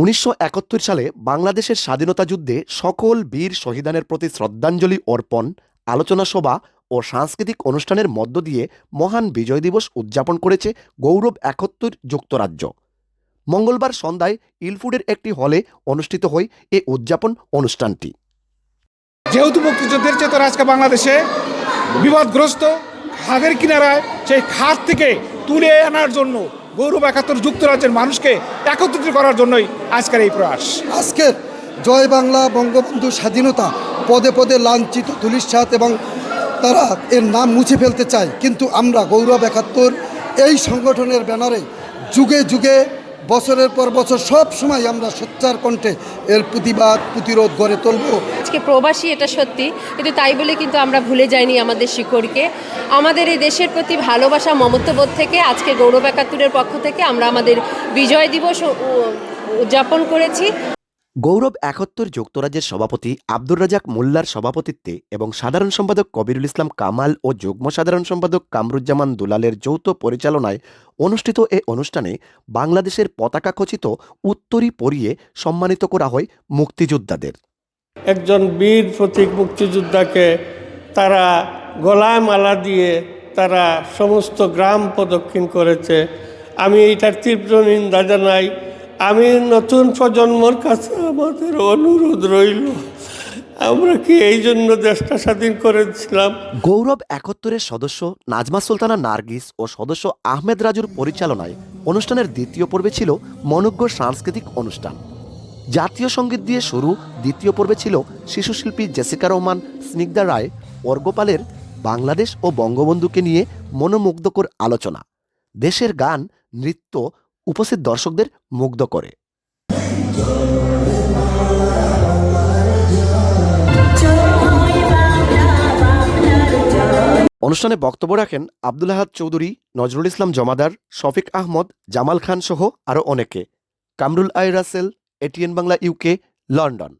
উনিশশো একাত্তর সালে বাংলাদেশের স্বাধীনতা যুদ্ধে সকল বীর শহীদানের প্রতি শ্রদ্ধাঞ্জলি অর্পণ, আলোচনা সভা ও সাংস্কৃতিক অনুষ্ঠানের মধ্য দিয়ে মহান বিজয় দিবস উদযাপন করেছে গৌরব একাত্তর যুক্তরাজ্য। মঙ্গলবার সন্ধ্যায় ইলফুডের একটি হলে অনুষ্ঠিত হয় এ উদযাপন অনুষ্ঠানটি। যেহেতু মুক্তিযুদ্ধের চেতনা আজকে বাংলাদেশে বিবাদগ্রস্ত, খাদের কিনারায় সেই খাদ থেকে তুলে আনার জন্য গৌরব একাত্তর যুক্তরাজ্যের মানুষকে একত্রিত করার জন্যই আজকের এই প্রয়াস। আজকের জয় বাংলা বঙ্গবন্ধু স্বাধীনতা পদে পদে লাঞ্ছিত ধুলিস্বাদ এবং তারা এর নাম মুছে ফেলতে চায়। কিন্তু আমরা গৌরব একাত্তর এই সংগঠনের ব্যানারে যুগে যুগে বছরের পর বছর সব সময় আমরা সোচ্চার কণ্ঠে এর প্রতিবাদ, প্রতিরোধ গড়ে তুলব। আজকে প্রবাসী, এটা সত্যি। কিন্তু তাই বলে কিন্তু আমরা ভুলে যাইনি আমাদের শিকড়কে। আমাদের এই দেশের প্রতি ভালোবাসা মমত্ববোধ থেকে, আজকে গৌরব একাত্তরের পক্ষ থেকে আমরা আমাদের বিজয় দিবস উদযাপন করেছি। গৌরব একাত্তর যুক্তরাজ্যের সভাপতি আব্দুর রাজাক মোল্লার সভাপতিত্বে এবং সাধারণ সম্পাদক কবিরুল ইসলাম কামাল ও যুগ্ম সাধারণ সম্পাদক কামরুজ্জামান দুলালের যৌথ পরিচালনায় অনুষ্ঠিত এ অনুষ্ঠানে বাংলাদেশের পতাকা খচিত উত্তরী পরিয়ে সম্মানিত করা হয় মুক্তিযোদ্ধাদের। একজন বীর প্রতীক মুক্তিযোদ্ধাকে তারা গলায় মালা দিয়ে তারা সমস্ত গ্রাম প্রদক্ষিণ করেছে। আমি এইটার তীব্র নিন্দা জানাই আমি নতুন প্রজন্মর কাছে আমাদের অনুরোধ রইল। আমরা কি এই জন্য দেশটা স্বাধীন করেছিলাম? গৌরব একাত্তরের সদস্য নাজমা সুলতানা নার্গিস ও সদস্য আহমেদ রাজুর পরিচালনায় অনুষ্ঠানের দ্বিতীয় পর্বে ছিল মনজ্ঞ সাংস্কৃতিক অনুষ্ঠান। জাতীয় সংগীত দিয়ে শুরু দ্বিতীয় পর্বে ছিল শিশুশিল্পী জেসিকা রহমান, স্নিগ্ধা রায় অর্গপালের বাংলাদেশ ও বঙ্গবন্ধুকে নিয়ে মনোমুগ্ধকর আলোচনা। দেশের গান, নৃত্য উপস্থিত দর্শকদের মুগ্ধ করে। অনুষ্ঠানে বক্তব্য রাখেন আব্দুল আহাদ চৌধুরী, নজরুল ইসলাম জমাদার, শফিক আহমদ, জামাল খান সহ আরও অনেকে। Kamrul I Rasel, ATN Bangla UK, London.